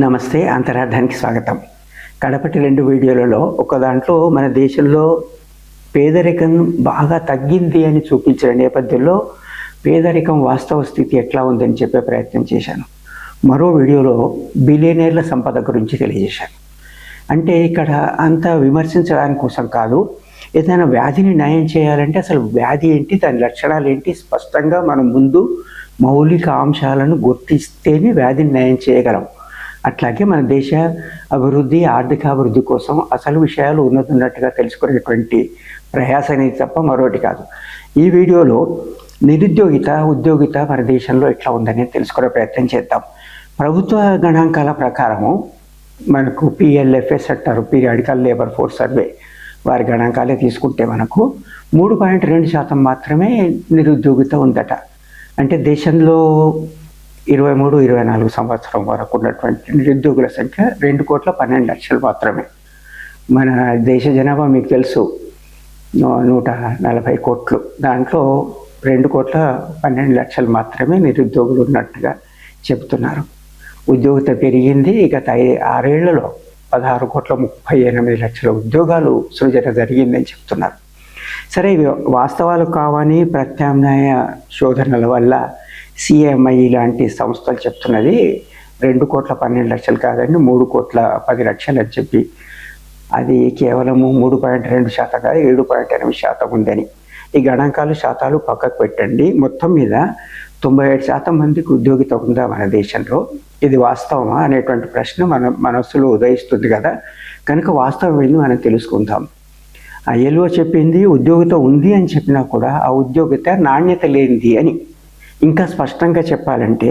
నమస్తే అంతరార్థానికి స్వాగతం. కడపటి రెండు వీడియోలలో ఒక దాంట్లో మన దేశంలో పేదరికం బాగా తగ్గింది అని చూపించిన నేపథ్యంలో పేదరికం వాస్తవ స్థితి ఎట్లా ఉందని చెప్పే ప్రయత్నం చేశాను. మరో వీడియోలో బిలియనీర్ల సంపద గురించి తెలియజేశాను. అంటే ఇక్కడ అంత విమర్శించడానికి కోసం కాదు ఏదైనా వ్యాధిని నయం చేయాలంటే అసలు వ్యాధి ఏంటి దాని లక్షణాలు ఏంటి స్పష్టంగా మనం ముందు మౌలిక అంశాలను గుర్తిస్తేనే వ్యాధిని నయం చేయగలం. అట్లాగే మన దేశ అభివృద్ధి ఆర్థిక అభివృద్ధి కోసం అసలు విషయాలు ఉన్నతున్నట్టుగా తెలుసుకునేటువంటి ప్రయాస అనేది తప్ప మరొకటి కాదు. ఈ వీడియోలో నిరుద్యోగిత ఉద్యోగిత మన దేశంలో ఎట్లా ఉందని తెలుసుకునే ప్రయత్నం చేద్దాం. ప్రభుత్వ గణాంకాల ప్రకారము మనకు పిఎల్ఎఫ్ఎస్ అంటారు పీరియాడికల్ లేబర్ ఫోర్స్ సర్వే వారి గణాంకాలే తీసుకుంటే మనకు మూడు పాయింట్ రెండు శాతం మాత్రమే నిరుద్యోగిత ఉందట. అంటే దేశంలో ఇరవై మూడు ఇరవై నాలుగు సంవత్సరం వరకు ఉన్నటువంటి నిరుద్యోగుల సంఖ్య రెండు కోట్ల పన్నెండు లక్షలు మాత్రమే. మన దేశ జనాభా మీకు తెలుసు. నూట నలభై కోట్లు. దాంట్లో రెండు కోట్ల పన్నెండు లక్షలు మాత్రమే నిరుద్యోగులు ఉన్నట్టుగా చెబుతున్నారు. ఉద్యోగత పెరిగింది. గత ఆరేళ్ళలో పదహారు కోట్ల ముప్పై ఎనిమిది లక్షల ఉద్యోగాలు సృజన జరిగిందని చెప్తున్నారు. సరే ఇవి వాస్తవాలు కావని ప్రత్యామ్నాయ శోధనల వల్ల సిఎంఐ లాంటి సంస్థలు చెప్తున్నది రెండు కోట్ల పన్నెండు లక్షలు కాదండి మూడు కోట్ల పది లక్షలు అని చెప్పి. అది కేవలము మూడు పాయింట్ రెండు శాతం కాదు ఏడు పాయింట్ ఎనిమిది శాతం ఉందని. ఈ గణాంకాలు శాతాలు పక్కకు పెట్టండి. మొత్తం మీద తొంభై ఏడు శాతం మందికి ఉద్యోగిత ఉందా మన దేశంలో? ఇది వాస్తవమా అనేటువంటి ప్రశ్న మన మనస్సులో ఉదయిస్తుంది కదా. కనుక వాస్తవం ఏంది మనం తెలుసుకుందాం. ఆ చెప్పింది ఉద్యోగిత ఉంది అని చెప్పినా కూడా ఆ ఉద్యోగిత నాణ్యత లేనిది అని. ఇంకా స్పష్టంగా చెప్పాలంటే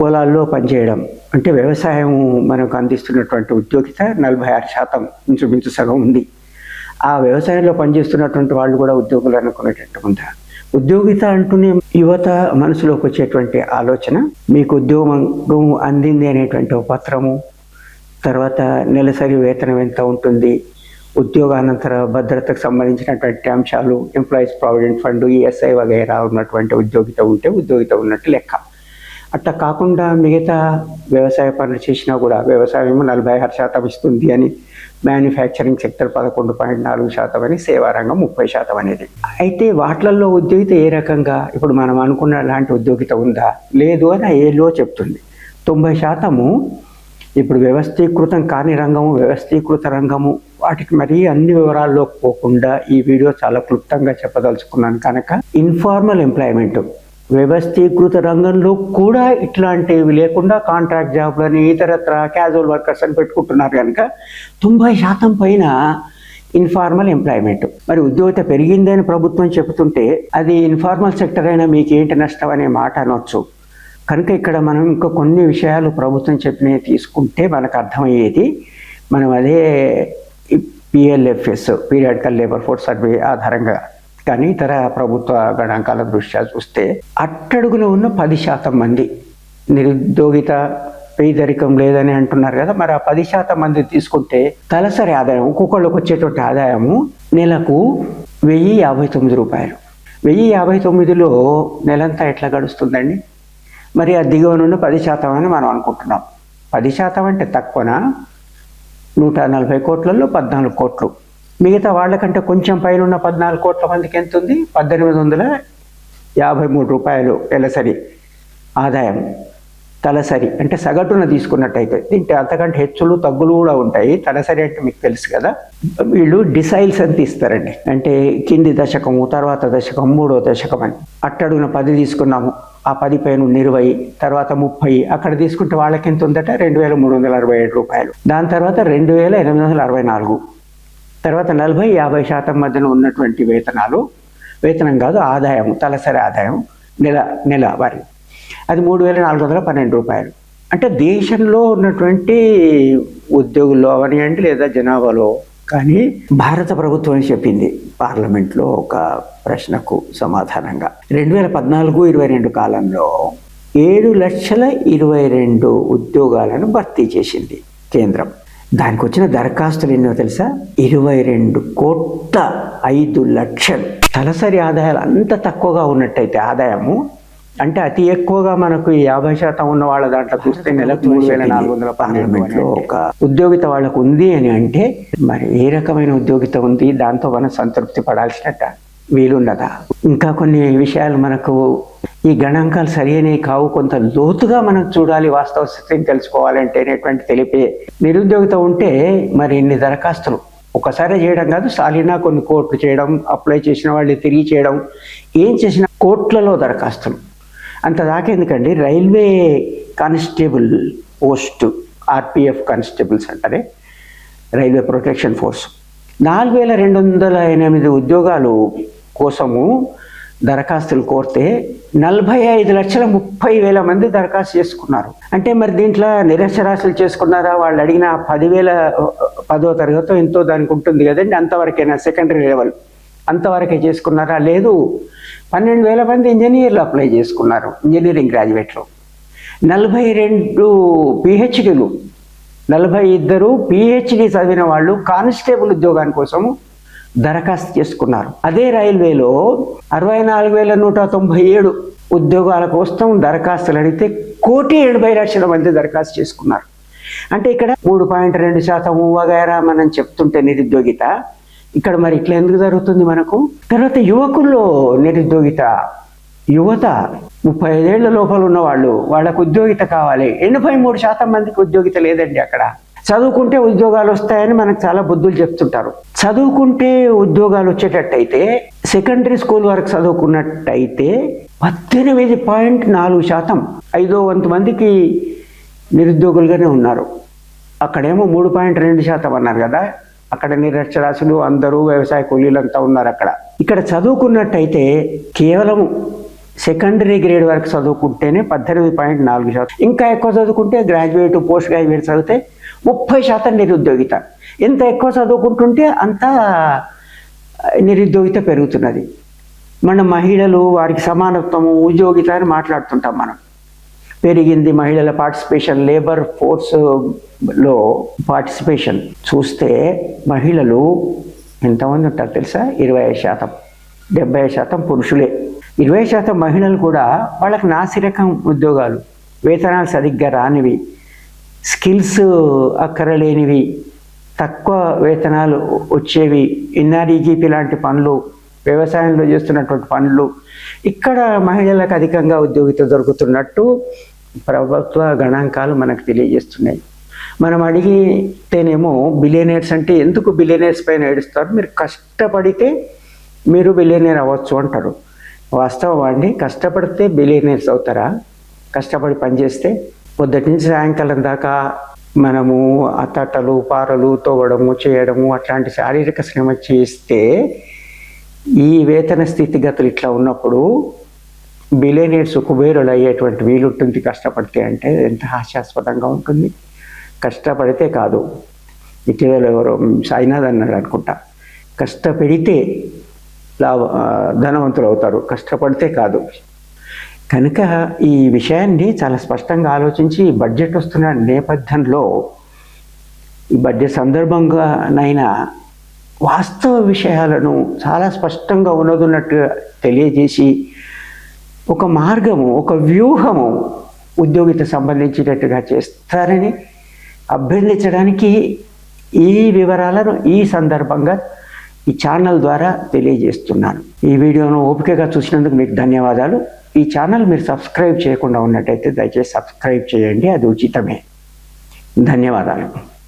పొలాల్లో పనిచేయడం అంటే వ్యవసాయం మనకు అందిస్తున్నటువంటి ఉద్యోగిత నలభై ఆరు శాతం ఇంచుమించు సగం ఉంది. ఆ వ్యవసాయంలో పనిచేస్తున్నటువంటి వాళ్ళు కూడా ఉద్యోగులు అనుకునేటట్టు ఉందా? ఉద్యోగిత అంటూనే యువత మనసులోకి వచ్చేటువంటి ఆలోచన మీకు ఉద్యోగం అందింది అనేటువంటి ఒక పత్రము తర్వాత నెలసరి వేతనం ఎంత ఉంటుంది ఉద్యోగానంతర భద్రతకు సంబంధించినటువంటి అంశాలు ఎంప్లాయీస్ ప్రావిడెంట్ ఫండ్ ఈఎస్ఐ వగైరా ఉన్నటువంటి ఉద్యోగిత ఉంటే ఉద్యోగిత ఉన్నట్టు లెక్క. అట్లా కాకుండా మిగతా వ్యవసాయ పనులు చేసినా కూడా వ్యవసాయం నలభై ఆరు శాతం ఇస్తుంది అని మ్యానుఫ్యాక్చరింగ్ సెక్టర్ పదకొండు పాయింట్ నాలుగు శాతం అని సేవారంగం ముప్పై శాతం అనేది. అయితే వాటిలలో ఉద్యోగిత ఏ రకంగా ఇప్పుడు మనం అనుకున్న లాంటి ఉద్యోగిత ఉందా? లేదు అని ఏలో చెప్తుంది. తొంభై శాతము ఇప్పుడు వ్యవస్థీకృతం కాని రంగము వ్యవస్థీకృత రంగము వాటికి మరీ అన్ని వివరాల్లోకి పోకుండా ఈ వీడియో చాలా క్లుప్తంగా చెప్పదలుచుకున్నాను కనుక ఇన్ఫార్మల్ ఎంప్లాయ్మెంట్ వ్యవస్థీకృత రంగంలో కూడా ఇట్లాంటివి లేకుండా కాంట్రాక్ట్ జాబ్లని ఇతరత్ర క్యాజువల్ వర్కర్స్ అని పెట్టుకుంటున్నారు కనుక తొంభై శాతం పైన ఇన్ఫార్మల్ ఎంప్లాయ్మెంట్ మరి ఉద్యోగిత పెరిగిందని ప్రభుత్వం చెబుతుంటే అది ఇన్ఫార్మల్ సెక్టర్ అయినా మీకు ఏంటి నష్టం అనే మాట అనొచ్చు. కనుక ఇక్కడ మనం ఇంకా కొన్ని విషయాలు ప్రభుత్వం చెప్పినవి తీసుకుంటే మనకు అర్థమయ్యేది. మనం అదే PLFS periodical labour force survey ఆధారంగా. కానీ ఇతర ప్రభుత్వ గణాంకాల దృష్ట్యా చూస్తే అట్టడుగున ఉన్న పది శాతం మంది నిరుద్యోగిత పేదరికం లేదని అంటున్నారు కదా మరి ఆ పది శాతం మంది తీసుకుంటే తలసరి ఆదాయం ఒక్కొక్కళ్ళకి వచ్చేటువంటి ఆదాయము నెలకు వెయ్యి యాభై తొమ్మిది రూపాయలు. వెయ్యి యాభై తొమ్మిదిలో నెలంతా ఎట్లా గడుస్తుందండి? మరి ఆ దిగువ నుండి పది శాతం అని మనం అనుకుంటున్నాం. పది శాతం అంటే తక్కువనా? నూట నలభై కోట్లలో పద్నాలుగు కోట్లు. మిగతా వాళ్ళకంటే కొంచెం పైన ఉన్న పద్నాలుగు కోట్ల మందికి ఎంత ఉంది పద్దెనిమిది వందల యాభై మూడు రూపాయలు నెలసరి ఆదాయం తలసరి అంటే సగటున తీసుకున్నట్టయితే. దీంట్లో అంతకంటే హెచ్చులు తగ్గులు కూడా ఉంటాయి. తలసరి అంటే మీకు తెలుసు కదా. వీళ్ళు డిసైల్స్ అని తీస్తారండి. అంటే కింది దశకము తర్వాత దశకం మూడో దశకం అని. అట్టడుగున పది తీసుకున్నాము. ఆ పది పైన ఇరవై తర్వాత ముప్పై అక్కడ తీసుకుంటే వాళ్ళకి ఎంత ఉందట? రెండు వేల మూడు వందల అరవై ఏడు రూపాయలు. దాని తర్వాత రెండు వేల ఎనిమిది వందల అరవై నాలుగు. తర్వాత నలభై యాభై శాతం మధ్యన ఉన్నటువంటి వేతనాలు. వేతనం కాదు ఆదాయం తలసరి ఆదాయం నెల నెల వారి. అది మూడు వేల నాలుగు వందల పన్నెండు రూపాయలు. అంటే దేశంలో ఉన్నటువంటి ఉద్యోగుల్లో అవనియండి లేదా జనాభాలో కానీ భారత ప్రభుత్వం చెప్పింది పార్లమెంట్లో ఒక ప్రశ్నకు సమాధానంగా. రెండు వేల పద్నాలుగు ఇరవై రెండు కాలంలో ఏడు లక్షల ఇరవై రెండు ఉద్యోగాలను భర్తీ చేసింది కేంద్రం. దానికి వచ్చిన దరఖాస్తులు ఎన్నో తెలుసా? ఇరవై రెండు కోట్ల ఐదు లక్షలు. తలసరి ఆదాయాలు అంత తక్కువగా ఉన్నట్టయితే ఆదాయము అంటే అతి ఎక్కువగా మనకు యాభై శాతం ఉన్న వాళ్ళ దాంట్లో చూస్తే నెలకు మూడు వేల నాలుగు వందల పన్నెండు ఒక ఉద్యోగిత వాళ్ళకు ఉంది అని అంటే మరి ఏ రకమైన ఉద్యోగిత ఉంది? దాంతో మనం సంతృప్తి పడాల్సినట్ట వీలున్నదా? ఇంకా కొన్ని విషయాలు మనకు ఈ గణాంకాలు సరైనవి కావు. కొంత లోతుగా మనం చూడాలి వాస్తవ స్థితిని తెలుసుకోవాలంటే అనేటువంటి తెలిపే నిరుద్యోగిత ఉంటే మరి ఇన్ని దరఖాస్తులు ఒకసారి చేయడం కాదు సాలినా కొన్ని కోట్లు చేయడం అప్లై చేసిన వాళ్ళు తిరిగి చేయడం ఏం చేసిన కోట్లలో దరఖాస్తులు. అంత దాకా ఎందుకండి? Railway constable post RPF constables అంటారే రైల్వే ప్రొటెక్షన్ ఫోర్స్. నాలుగు వేల రెండు వందల ఎనిమిది ఉద్యోగాలు కోసము దరఖాస్తులు కోరితే నలభై ఐదు లక్షల ముప్పై వేల మంది దరఖాస్తు చేసుకున్నారు. అంటే మరి దీంట్లో నిరక్షరాస్తులు చేసుకున్నారా? వాళ్ళు అడిగిన పదివేల పదో తరగతో ఎంతో దానికి ఉంటుంది కదండి అంతవరకైనా సెకండరీ లెవెల్. అంతవరకే చేసుకున్నారా? లేదు. పన్నెండు వేల మంది ఇంజనీర్లు అప్లై చేసుకున్నారు ఇంజనీరింగ్ గ్రాడ్యుయేట్లు. నలభై రెండు పిహెచ్డీలు నలభై ఇద్దరు పిహెచ్డి చదివిన వాళ్ళు కానిస్టేబుల్ ఉద్యోగాని కోసం దరఖాస్తు చేసుకున్నారు. అదే రైల్వేలో అరవై నాలుగు వేల నూట తొంభై ఏడు ఉద్యోగాల కోసం దరఖాస్తులు అడిగితే కోటి ఎనభై లక్షల మంది దరఖాస్తు చేసుకున్నారు. అంటే ఇక్కడ మూడు పాయింట్ రెండు శాతం వగైరా మనం చెప్తుంటే నిరుద్యోగిత ఇక్కడ మరి ఇట్లా ఎందుకు జరుగుతుంది మనకు? తర్వాత యువకుల్లో నిరుద్యోగిత యువత ముప్పై ఐదేళ్ళ లోపల ఉన్న వాళ్ళు వాళ్ళకు ఉద్యోగిత కావాలి. ఎనభై మూడు శాతం మందికి ఉద్యోగిత లేదండి అక్కడ. చదువుకుంటే ఉద్యోగాలు వస్తాయని మనకు చాలా బుద్ధులు చెప్తుంటారు. చదువుకుంటే ఉద్యోగాలు వచ్చేటట్టయితే సెకండరీ స్కూల్ వరకు చదువుకున్నట్టయితే పద్దెనిమిది పాయింట్ నాలుగు శాతం ఐదో వంతు మందికి నిరుద్యోగులుగానే ఉన్నారు. అక్కడేమో మూడు పాయింట్ రెండు శాతం అన్నారు కదా. అక్కడ నిరక్షరాశులు అందరూ వ్యవసాయ కూలీలంతా ఉన్నారు అక్కడ. ఇక్కడ చదువుకున్నట్టయితే కేవలం సెకండరీ గ్రేడ్ వరకు చదువుకుంటేనే పద్దెనిమిది పాయింట్ నాలుగు శాతం. ఇంకా ఎక్కువ చదువుకుంటే గ్రాడ్యుయేట్ పోస్ట్ గ్రాడ్యుయేట్ చదివితే ముప్పై శాతం నిరుద్యోగిత. ఎంత ఎక్కువ చదువుకుంటుంటే అంత నిరుద్యోగిత పెరుగుతున్నది. మన మహిళలు వారికి సమానత్వము ఉద్యోగిత అని మాట్లాడుతుంటాం మనం. పెరిగింది మహిళల పార్టిసిపేషన్ లేబర్ ఫోర్స్లో పార్టిసిపేషన్ చూస్తే మహిళలు ఎంతమంది ఉంటారు తెలుసా? ఇరవై ఐదు శాతం డెబ్బై శాతం పురుషులే. ఇరవై శాతం మహిళలు కూడా వాళ్ళకి నాసిరకం ఉద్యోగాలు వేతనాలు సరిగ్గా రానివి స్కిల్స్ అక్కరలేనివి తక్కువ వేతనాలు వచ్చేవి ఎన్ఆర్ఈజీపీ లాంటి పనులు వ్యవసాయంలో చేస్తున్నటువంటి పనులు ఇక్కడ మహిళలకు అధికంగా ఉద్యోగిత దొరుకుతున్నట్టు ప్రభుత్వ గణాంకాలు మనకు తెలియజేస్తున్నాయి. మనం అడిగితేనేమో బిలియనర్స్ అంటే ఎందుకు బిలియనర్స్ పైన ఏడుస్తారు? మీరు కష్టపడితే మీరు బిలియనర్ అవ్వచ్చు అంటారు. వాస్తవం అండి కష్టపడితే బిలియనర్స్ అవుతారా? కష్టపడి పనిచేస్తే పొద్దుటి నుంచి సాయంకాలం దాకా మనము అత్తటలు పారలు తోవడము చేయడము అట్లాంటి శారీరక శ్రమ చేస్తే ఈ వేతన స్థితిగతులు ఇట్లా ఉన్నప్పుడు బిలేనియర్స్ కుబేరులు అయ్యేటువంటి వీలుంటుంది కష్టపడితే అంటే ఎంత హాస్యాస్పదంగా ఉంటుంది. కష్టపడితే కాదు. ఇటీవల ఎవరో సాయినాథ్ అన్నాడు అనుకుంటా. కష్టపడితే లాభ ధనవంతులు అవుతారు. కష్టపడితే కాదు. కనుక ఈ విషయాన్ని చాలా స్పష్టంగా ఆలోచించి బడ్జెట్ వస్తున్న నేపథ్యంలో ఈ బడ్జెట్ సందర్భంగానైనా వాస్తవ విషయాలను చాలా స్పష్టంగా ఉన్నదున్నట్టు తెలియజేసి ఒక మార్గము ఒక వ్యూహము ఉద్యోగిత సంబంధించినట్టుగా చేస్తారని అభ్యర్థించడానికి ఈ వివరాలను ఈ సందర్భంగా ఈ ఛానల్ ద్వారా తెలియజేస్తున్నాను. ఈ వీడియోను ఓపికగా చూసినందుకు మీకు ధన్యవాదాలు. ఈ ఛానల్ మీరు సబ్స్క్రైబ్ చేయకుండా ఉన్నట్టయితే దయచేసి సబ్స్క్రైబ్ చేయండి. అది ఉచితమే. ధన్యవాదాలు.